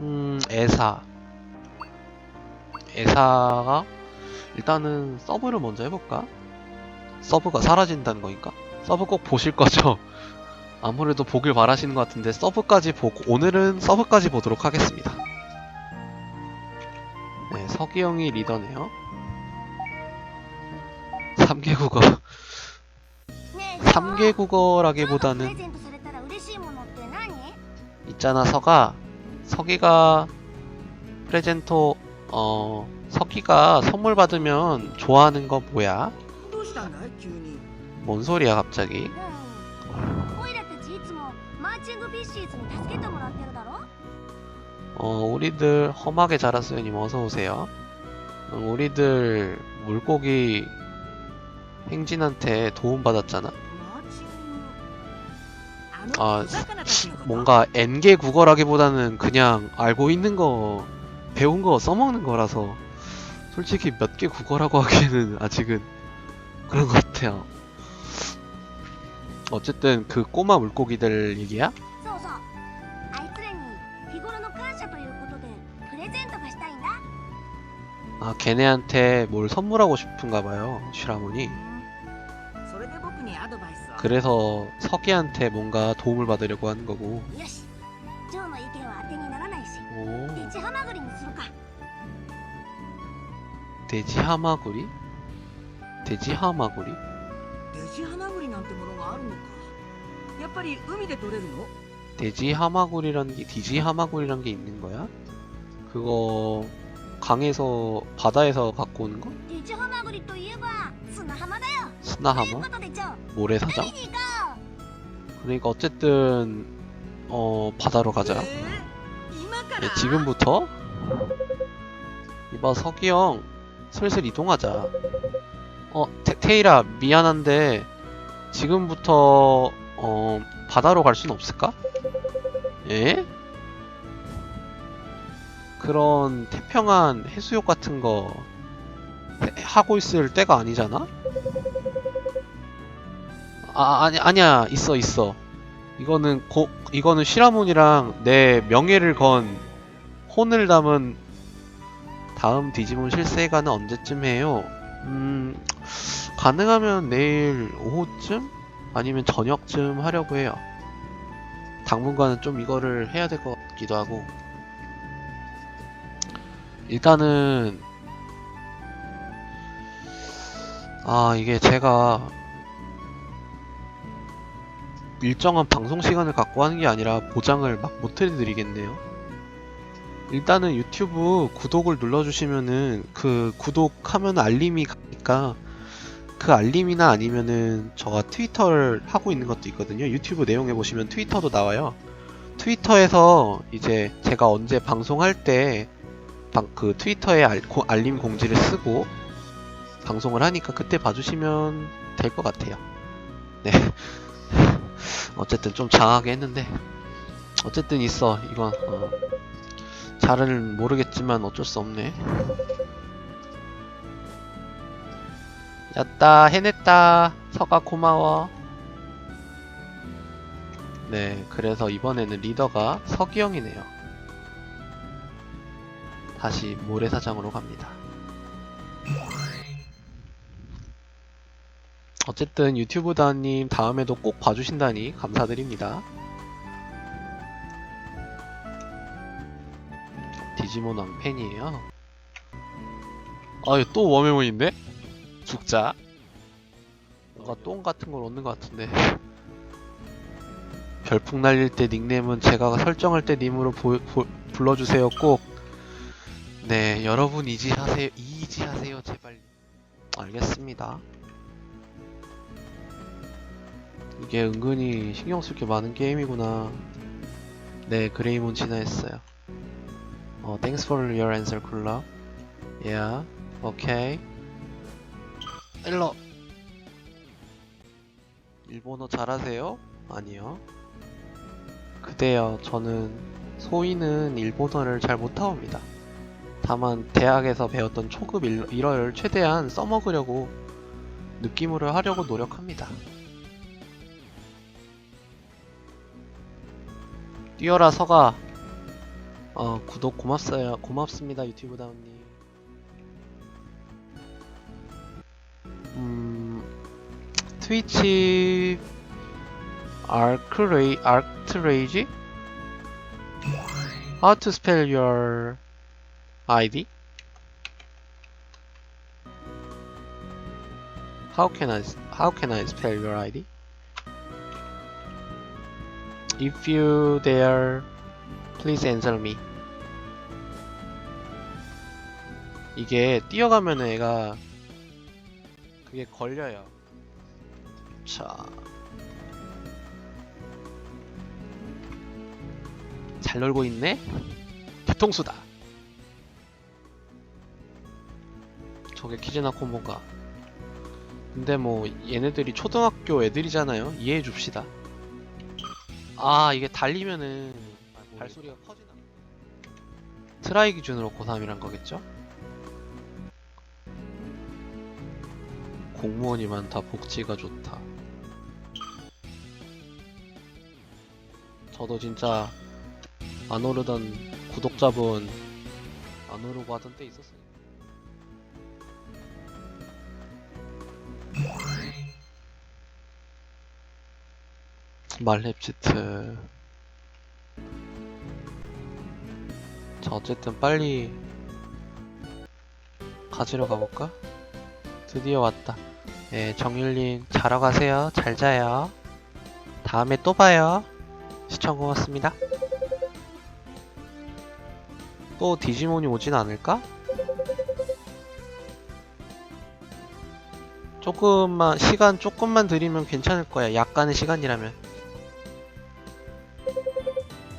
음, 에사. 에사가, 일단은 서브를 먼저 해볼까? 서브가 사라진다는 거니까? 서브 꼭 보실 거죠? 아무래도 보길 바라시는 것 같은데 서브까지 보고 오늘은 서브까지 보도록 하겠습니다. 네, 서기영이 리더네요. 3개 국어 3개 국어라기보다는 있잖아 서가 서기가 프레젠토 어 서기가 선물 받으면 좋아하는 거 뭐야? 뭔 소리야 갑자기? 어 우리들 험하게 자랐으니 어서 오세요. 우리들 물고기 행진한테 도움 받았잖아. 아 뭔가 N개 국어라기보다는 그냥 알고 있는 거 배운 거 써먹는 거라서 솔직히 몇 개 국어라고 하기에는 아직은 그런 것 같아요. 어쨌든 그 꼬마 물고기들 얘기야? 아 걔네한테 뭘 선물하고 싶은가 봐요 슈라몬이 그래서 서기한테 뭔가 도움을 받으려고 하는 거고 よしジョーの意見は当てにならないし 오 デチハマグリにするか 돼지 하마구리? 돼지 하마구리? デジハマグリなんてものがあるのかやっぱり海で取れるの 돼지 하마구리라는 게 디지 하마구리라는 게 있는 거야? 그거 강에서 바다에서 갖고 오는 거? デチハマグリといえば砂浜だよ 하나하머? 모래사장? 그러니까 어쨌든 어 바다로 가자 네, 지금부터 이봐 석이형 슬슬 이동하자 어 테, 테이라 미안한데 지금부터 어 바다로 갈 순 없을까? 예? 그런 태평한 해수욕 같은 거 하고 있을 때가 아니잖아? 아 아니 아니야 있어 있어 이거는 고 이거는 시라몬이랑 내 명예를 건 혼을 담은 다음 디지몬 실세가는 언제쯤 해요? 음, 가능하면 내일 오후쯤? 아니면 저녁쯤 하려고 해요. 당분간은 좀 이거를 해야 될 것 같기도 하고. 일단은, 아, 이게 제가 일정한 방송 시간을 갖고 하는 게 아니라 보장을 막 못 해드리겠네요. 일단은 유튜브 구독을 눌러주시면은 그 구독하면 알림이 가니까 그 알림이나 아니면은 저가 트위터를 하고 있는 것도 있거든요. 유튜브 내용에 보시면 트위터도 나와요. 트위터에서 이제 제가 언제 방송할 때 그 트위터에 알, 고- 알림 공지를 쓰고 방송을 하니까 그때 봐주시면 될 것 같아요. 네. 어쨌든 좀 장하게 했는데 어쨌든 있어 이건 어. 잘은 모르겠지만 어쩔 수 없네. 야따 해냈다 서가 고마워. 네 그래서 이번에는 리더가 서기영이네요. 다시 모래사장으로 갑니다. 어쨌든 유튜브다님 다음에도 꼭 봐주신다니 감사드립니다. 디지몬 왕팬이에요. 아, 또 워메몬인데? 죽자. 뭔가 똥 같은 걸 얻는 것 같은데. 별풍 날릴 때 닉네임은 제가 설정할 때 님으로 보- 보- 불러주세요 꼭. 네, 여러분 이지하세요. 이지하세요 제발. 알겠습니다. 이게 은근히 신경 쓸 게 많은 게임이구나. 네, 그레이몬 진화했어요. 어, thanks for your answer, 쿨러. Yeah, okay. 일러. 일본어 잘하세요? 아니요. 그대요, 저는 소위는 일본어를 잘 못하옵니다. 다만 대학에서 배웠던 초급 일, 일어를 최대한 써먹으려고 느낌으로 하려고 노력합니다. 뛰어라 서가 어, 구독 고맙어요. 고맙습니다, 유튜브 다운님. 음, 트위치 아크레이 아크트레이지? How to spell your ID? How can I how can I spell your ID? If you dare, please answer me. 이게 뛰어가면 애가 그게 걸려요. 자. 잘 놀고 있네? 뒤통수다. 저게 키즈나 콤보가. 근데 뭐 얘네들이 초등학교 애들이잖아요. 이해해 줍시다. 아 이게 달리면은 발소리가 커지나? 트라이 기준으로 고3이란 거겠죠? 공무원이 많다. 복지가 좋다. 저도 진짜 안 오르던 구독자분 안 오르고 하던 때 있었어요. 말렙지트. 자 어쨌든 빨리 가지러 가볼까? 드디어 왔다. 예 정율님 자러 가세요. 잘 자요. 다음에 또 봐요. 시청 고맙습니다. 또 디지몬이 오진 않을까? 조금만 시간 조금만 드리면 괜찮을 거야. 약간의 시간이라면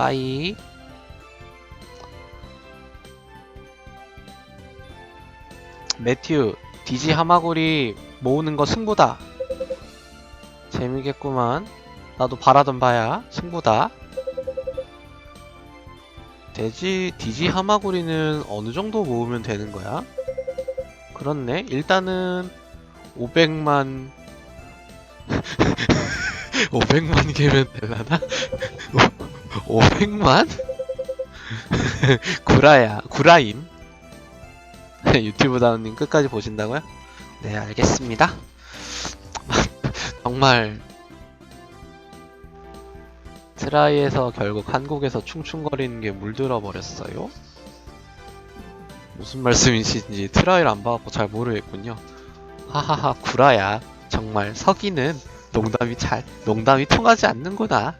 빠이. 매튜 디지 하마구리 모으는 거 승부다. 재미겠구만. 나도 바라던 바야. 승부다. 돼지 디지 하마구리는 어느 정도 모으면 되는 거야? 그렇네. 일단은 500만. 500만 개면 되려나? 500만? 구라야, 구라임. 유튜브 다운님 끝까지 보신다고요? 네, 알겠습니다. 정말 트라이에서 결국 한국에서 충충거리는 게 물들어 버렸어요. 무슨 말씀이신지 트라이를 안 봐갖고 잘 모르겠군요. 하하하, 구라야. 정말 서기는 농담이 잘, 농담이 통하지 않는구나.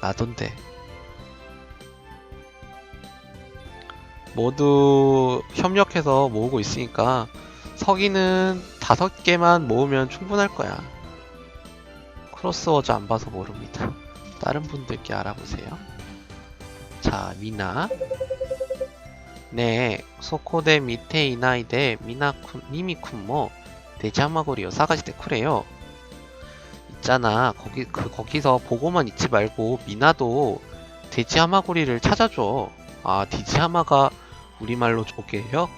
나돈데. 모두 협력해서 모으고 있으니까 서기는 다섯 개만 모으면 충분할 거야. 크로스워즈 안 봐서 모릅니다. 다른 분들께 알아보세요. 자, 미나. 네, 소코데 미테 이나이데 미나쿤 니미쿤모 데자마고리요 사가지데 쿠레요. 있잖아 거기 그 거기서 보고만 있지 말고 미나도 돼지하마구리를 찾아줘. 아 디지하마가 우리말로 조개예요?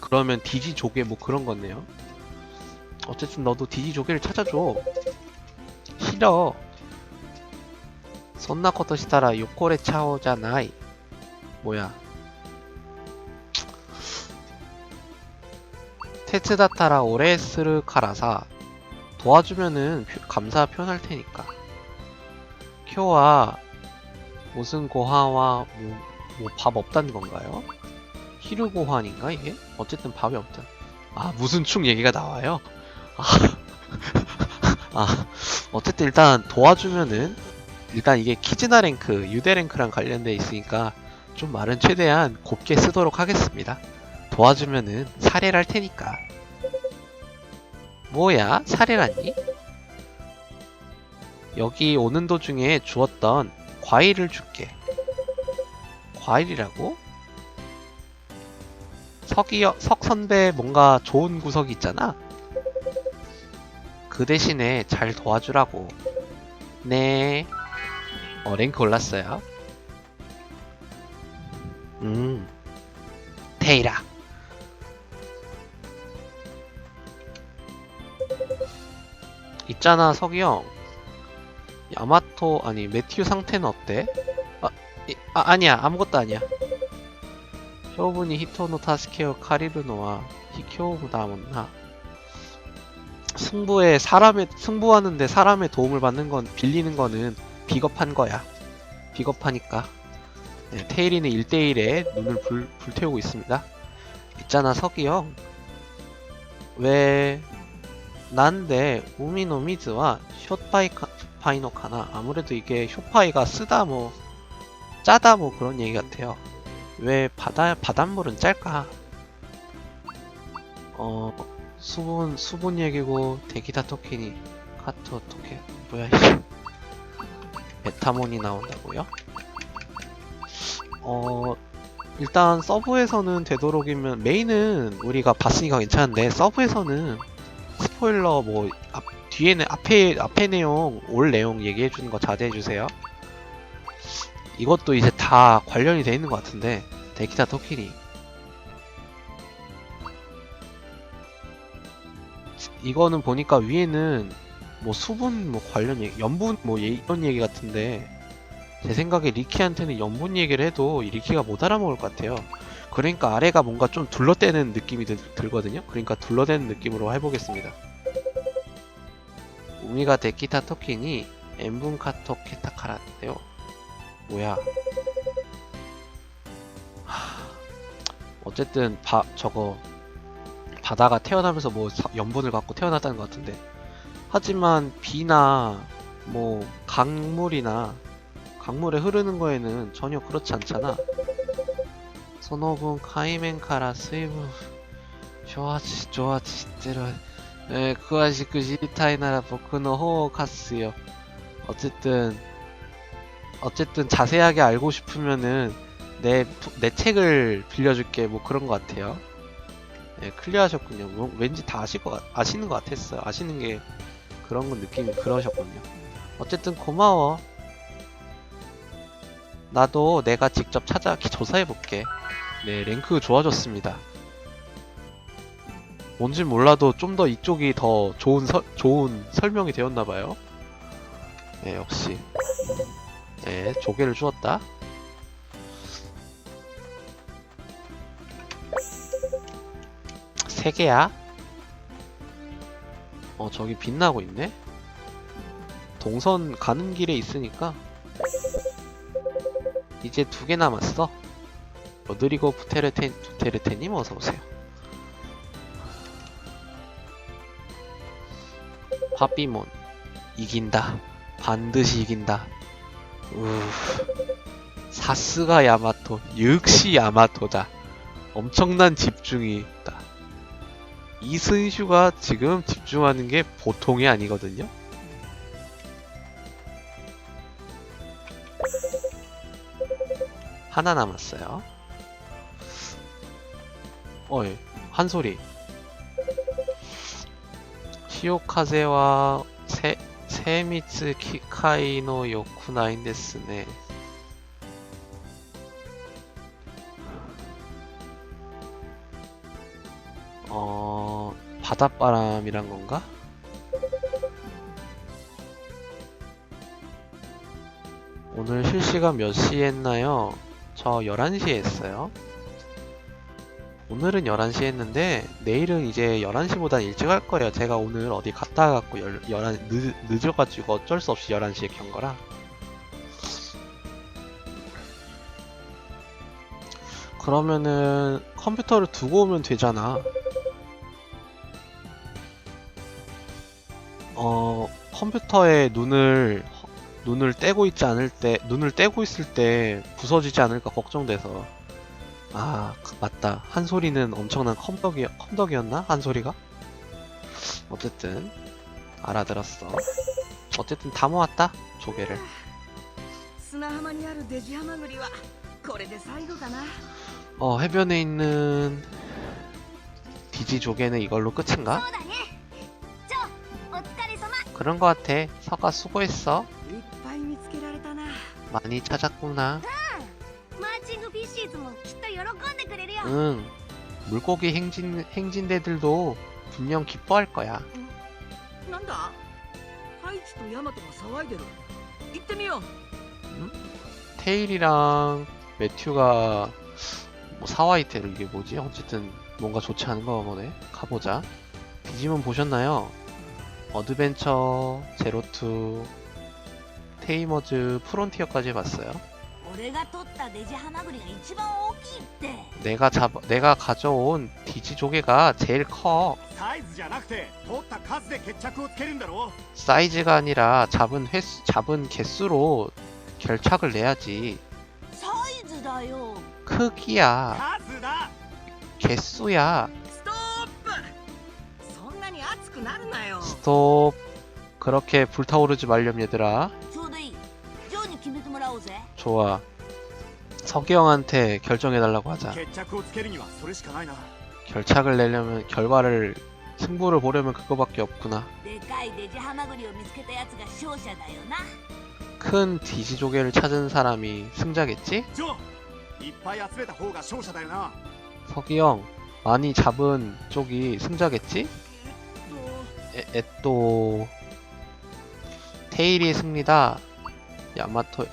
그러면 디지 조개 뭐 그런 거네요. 어쨌든 너도 디지 조개를 찾아줘. 싫어. 손나코토 시타라 요코레 차오잖아이. 뭐야? 테츠다타라 오레스르 카라사 도와주면은 표- 감사 표현할 테니까. 쿄와 무슨 고하와 뭐밥 없다는 건가요? 히루 고환인가 이게? 어쨌든 밥이 없다. 아 무슨 축 얘기가 나와요? 아, 아 어쨌든 일단 도와주면은 일단 이게 키즈나 랭크, 유대 랭크랑 관련돼 있으니까 좀 말은 최대한 곱게 쓰도록 하겠습니다. 도와주면은 살해를 할 테니까. 뭐야? 살해라니? 여기 오는 도중에 주었던 과일을 줄게. 과일이라고? 석이, 석 선배 뭔가 좋은 구석이 있잖아? 그 대신에 잘 도와주라고. 네. 어, 랭크 올랐어요. 음. 테이라. 있잖아 석이 형 야마토 아니 매튜 상태는 어때? 아, 이- 아 아니야 아무것도 아니야. 쇼분이 히토노 타스케오 카리르노와 히쿄무다문나 승부에 사람의 승부하는데 사람의 도움을 받는 건 빌리는 거는 비겁한 거야. 비겁하니까. 네, 테일이는 1대1에 눈을 불, 불태우고 있습니다. 있잖아 석이 형. 왜 난데 우미노미즈와 쇼파이노 카나 아무래도 이게 쇼파이가 쓰다 뭐 짜다 뭐 그런 얘기 같아요. 왜 바다 바닷물은 짤까? 어 수분 수분 얘기고 데기다 토끼니 카토 토끼 뭐야 이게 메타몬이 나온다고요? 어 일단 서브에서는 되도록이면 메인은 우리가 봤으니까 괜찮은데 서브에서는 스포일러 뭐 앞, 뒤에는 앞에 앞에 내용 올 내용 얘기해 주는 거 자제해 주세요. 이것도 이제 다 관련이 돼 있는 것 같은데 데키타 토키니 이거는 보니까 위에는 뭐 수분 뭐 관련 얘기, 염분 뭐 얘- 이런 얘기 같은데 제 생각에 리키한테는 염분 얘기를 해도 이 리키가 못 알아먹을 것 같아요. 그러니까 아래가 뭔가 좀 둘러대는 느낌이 들, 들거든요. 그러니까 둘러대는 느낌으로 해보겠습니다. 우리가 데키타 토킨이 엠분카토 케타카라인데요. 뭐야. 하... 어쨌든 바, 저거 바다가 태어나면서 뭐 염분을 갖고 태어났다는 것 같은데 하지만 비나 뭐 강물이나 강물에 흐르는 거에는 전혀 그렇지 않잖아 소노분 카이멘카라 스이브 좋아지 좋아지 때려 えー詳しく知りたいなら僕の方を貸すよ 어쨌든 어쨌든 자세하게 알고 싶으면은 내, 내 책을 빌려줄게 뭐 그런 것 같아요 예, 클리어하셨군요 뭐, 왠지 다 아실 것 같, 아시는 것 같았어요 아시는 게 그런 건 느낌이 그러셨군요 어쨌든 고마워 나도 내가 직접 찾아 조사해볼게 네, 랭크 좋아졌습니다. 뭔진 몰라도 좀 더 이쪽이 더 좋은 서, 좋은 설명이 되었나봐요. 네, 역시. 네, 조개를 주었다. 세 개야? 어, 저기 빛나고 있네? 동선 가는 길에 있으니까 이제 두 개 남았어. 로드리고 부테르테, 부테르테님 어서오세요. 파비몬 이긴다. 반드시 이긴다. 우 사스가 야마토 역시 야마토다. 엄청난 집중이 있다. 이순슈가 지금 집중하는 게 보통이 아니거든요. 하나 남았어요. 어이, 한 소리. 시오카제와 세, 세미츠 키카이노 요쿠나인 데스네. 어, 바닷바람이란 건가? 오늘 실시간 몇 시에 했나요? 저 11시에 했어요. 오늘은 11시에 했는데 내일은 이제 11시보다 일찍 할 거예요. 제가 오늘 어디 갔다 갖고 11, 늦, 늦어가지고 어쩔 수 없이 11시에 켠 거라. 그러면은 컴퓨터를 두고 오면 되잖아. 어, 컴퓨터에 눈을 눈을 떼고 있지 않을 때 눈을 떼고 있을 때 부서지지 않을까 걱정돼서 아 맞다. 한소리는 엄청난 컴덕이 컴덕이었나? 한소리가? 어쨌든 알아들었어. 어쨌든 다 모았다 조개를. 어 해변에 있는 디지 조개는 이걸로 끝인가? 그런 거 같아. 서가 수고했어. 많이 찾았구나. 응 물고기 행진 행진대들도 분명 기뻐할 거야 なんだハイチとヤマトが騒いでる 行ってみよう 테일이랑 매튜가 뭐 사와이테를 이게 뭐지? 어쨌든 뭔가 좋지 않은 거 보네. 가보자. 디지몬 보셨나요? 어드벤처, 제로투, 테이머즈, 프론티어까지 봤어요. 俺が取ったデジハマグリが一番大きいって 내가 잡, 내가 가져온 디지 조개가 제일 커. サイズじゃなくて取った数で決着をつけるんだろ 사이즈가 아니라 잡은 횟수, 잡은 개수로 결착을 내야지. サイズだよ 크기야, 数だ 개수야. ストップそんなに熱くなるなよ 스톱. 그렇게 불타오르지 말렴 얘들아. 좋아. 석영한테 결정해달라고 하자. 결착을 내려면 결과를 승부를 보려면 그거밖에 없구나. 큰 디지 조개를 찾은 사람이 승자겠지? 석이형 많이 잡은 쪽이 승자겠지? 에, 또 테일이 승리다. 야마토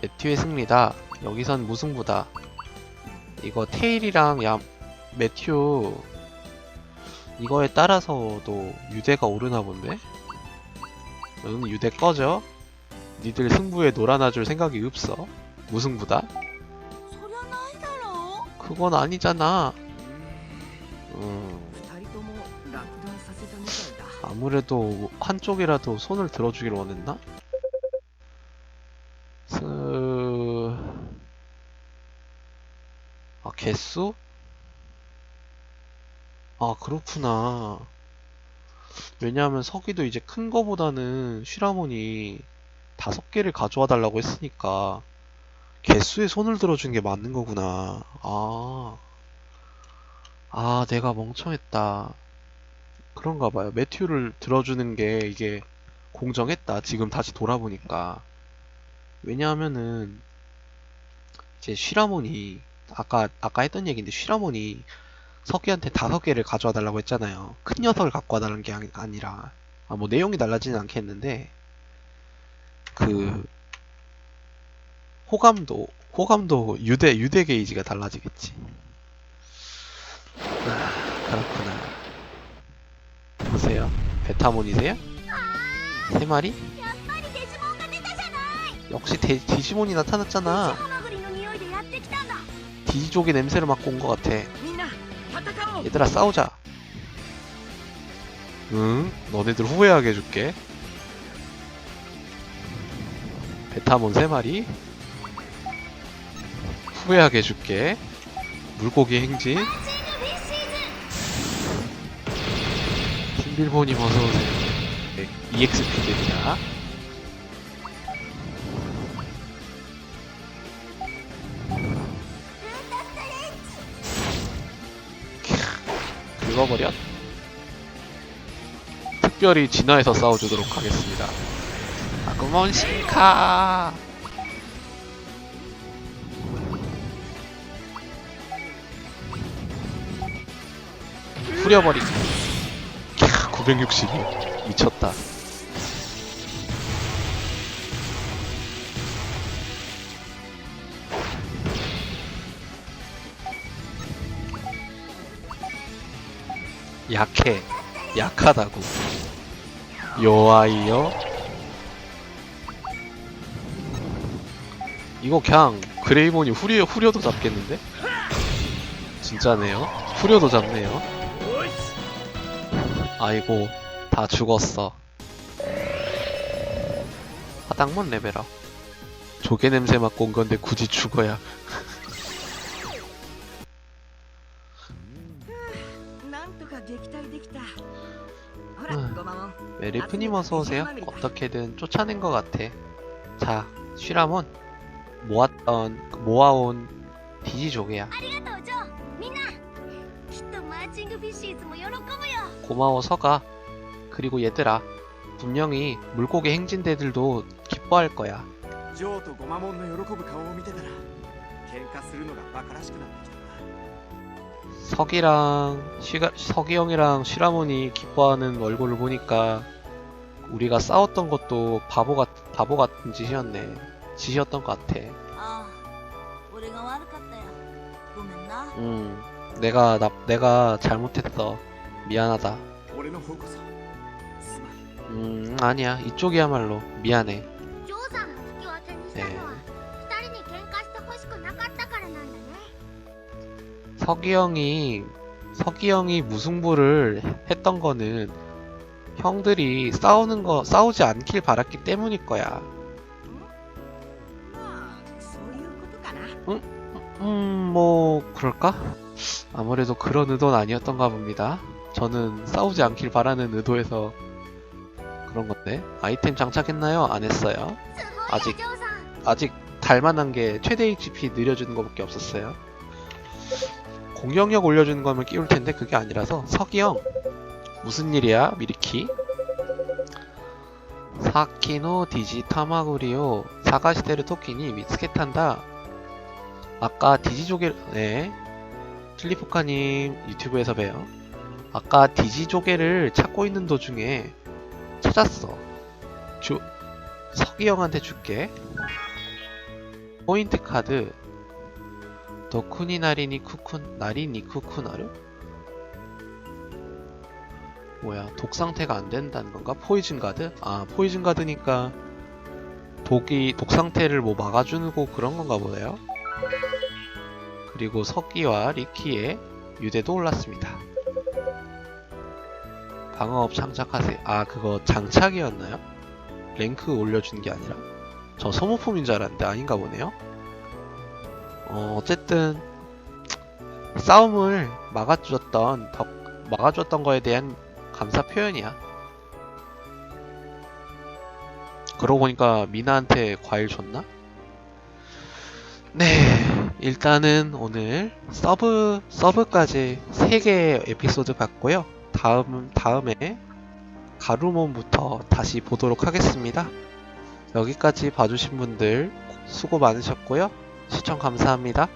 네, 매튜의 승리다. 여기선 무승부다. 이거 테일이랑 야, 매튜 이거에 따라서도 유대가 오르나 본데? 응, 유대 꺼져? 니들 승부에 놀아나줄 생각이 없어. 무승부다? 그건 아니잖아. 음. 아무래도 한쪽이라도 손을 들어주길 원했나? 개수? 아, 그렇구나. 왜냐하면 서기도 이제 큰 거보다는 쉬라몬이 다섯 개를 가져와 달라고 했으니까 개수에 손을 들어준 게 맞는 거구나. 아. 아, 내가 멍청했다. 그런가 봐요. 매튜를 들어주는 게 이게 공정했다. 지금 다시 돌아보니까. 왜냐하면은 이제 쉬라몬이 아까 아까 했던 얘기인데 쉬라몬이 석이한테 다섯 개를 가져와 달라고 했잖아요. 큰 녀석을 갖고 와 달라는 게 아니라 아, 뭐 내용이 달라지는 않겠는데 그 호감도 호감도 유대 유대 게이지가 달라지겠지. 아, 그렇구나. 보세요. 베타몬이세요? 세 마리? 역시 데, 디지몬이 나타났잖아. B쪽의 냄새를 맡고 온 것 같아. 얘들아 싸우자. 응? 너네들 후회하게 해줄게. 베타몬 3마리 후회하게 해줄게. 물고기 행진 팀빌보님 어서오세요. 네, EXP입니다. 긁어버려. 특별히 진화해서 싸워주도록 하겠습니다. 아구먼 시카. 후려버리기. 960이 미쳤다. 약해. 약하다고. 요아이요? 이거 그냥 그레이몬이 후려, 후려도 잡겠는데? 진짜네요. 후려도 잡네요. 아이고 다 죽었어 하당몬 레벨업 조개 냄새 맡고 온 건데 굳이 죽어야 에리프님 어서오세요. 어떻게든 쫓아낸 것 같아. 자, 쉬람은 모았던, 모아온 디지족이야. 고마워 서가. 그리고 얘들아, 분명히 물고기 행진대들도 기뻐할 거야. 석이랑 시가, 석이 형이랑 시라몬이 기뻐하는 얼굴을 보니까 우리가 싸웠던 것도 바보 같 바보 같은 짓이었네. 짓이었던 것 같아. ああ俺が悪かったよごめんな 음, 내가 나 내가 잘못했어. 미안하다. 俺の方こそすまん 음, 아니야. 이쪽이야말로 미안해. ジョーさんが引き分けにしたのは二人に喧嘩してほしくなかったからなんだね 석이 형이 석이 형이 무승부를 했던 거는 형들이 싸우는 거 싸우지 않길 바랐기 때문일 거야. 응? 음, 뭐 그럴까? 아무래도 그런 의도는 아니었던가 봅니다. 저는 싸우지 않길 바라는 의도에서 그런 건데 아이템 장착했나요? 안 했어요. 아직 아직 달만한 게 최대 HP 느려주는 거밖에 없었어요. 공격력 올려주는 거면 끼울 텐데 그게 아니라서 석이 형, 무슨 일이야 미리키? 사키노 디지 타마구리오 사가시테르 토끼니 미츠케탄다. 아까 디지조개 네 칠리포카님 유튜브에서 봬요. 아까 디지조개를 찾고 있는 도중에 찾았어. 주 석이 형한테 줄게. 포인트 카드 도쿠니 나리니 쿠쿤 나리니 쿠쿠나루? 뭐야 독 상태가 안 된다는 건가? 포이즌 가드? 아 포이즌 가드니까 독이 독 상태를 뭐 막아주는 거 그런 건가 보네요. 그리고 석기와 리키의 유대도 올랐습니다. 방어업 장착하세요. 아 그거 장착이었나요? 랭크 올려준 게 아니라? 저 소모품인 줄 알았는데 아닌가 보네요. 어, 어쨌든 싸움을 막아주었던 덕, 막아주었던 거에 대한 감사 표현이야. 그러고 보니까 미나한테 과일 줬나? 네, 일단은 오늘 서브 서브까지 3개 에피소드 봤고요. 다음 다음에 가루몬부터 다시 보도록 하겠습니다. 여기까지 봐주신 분들 수고 많으셨고요. 시청 감사합니다.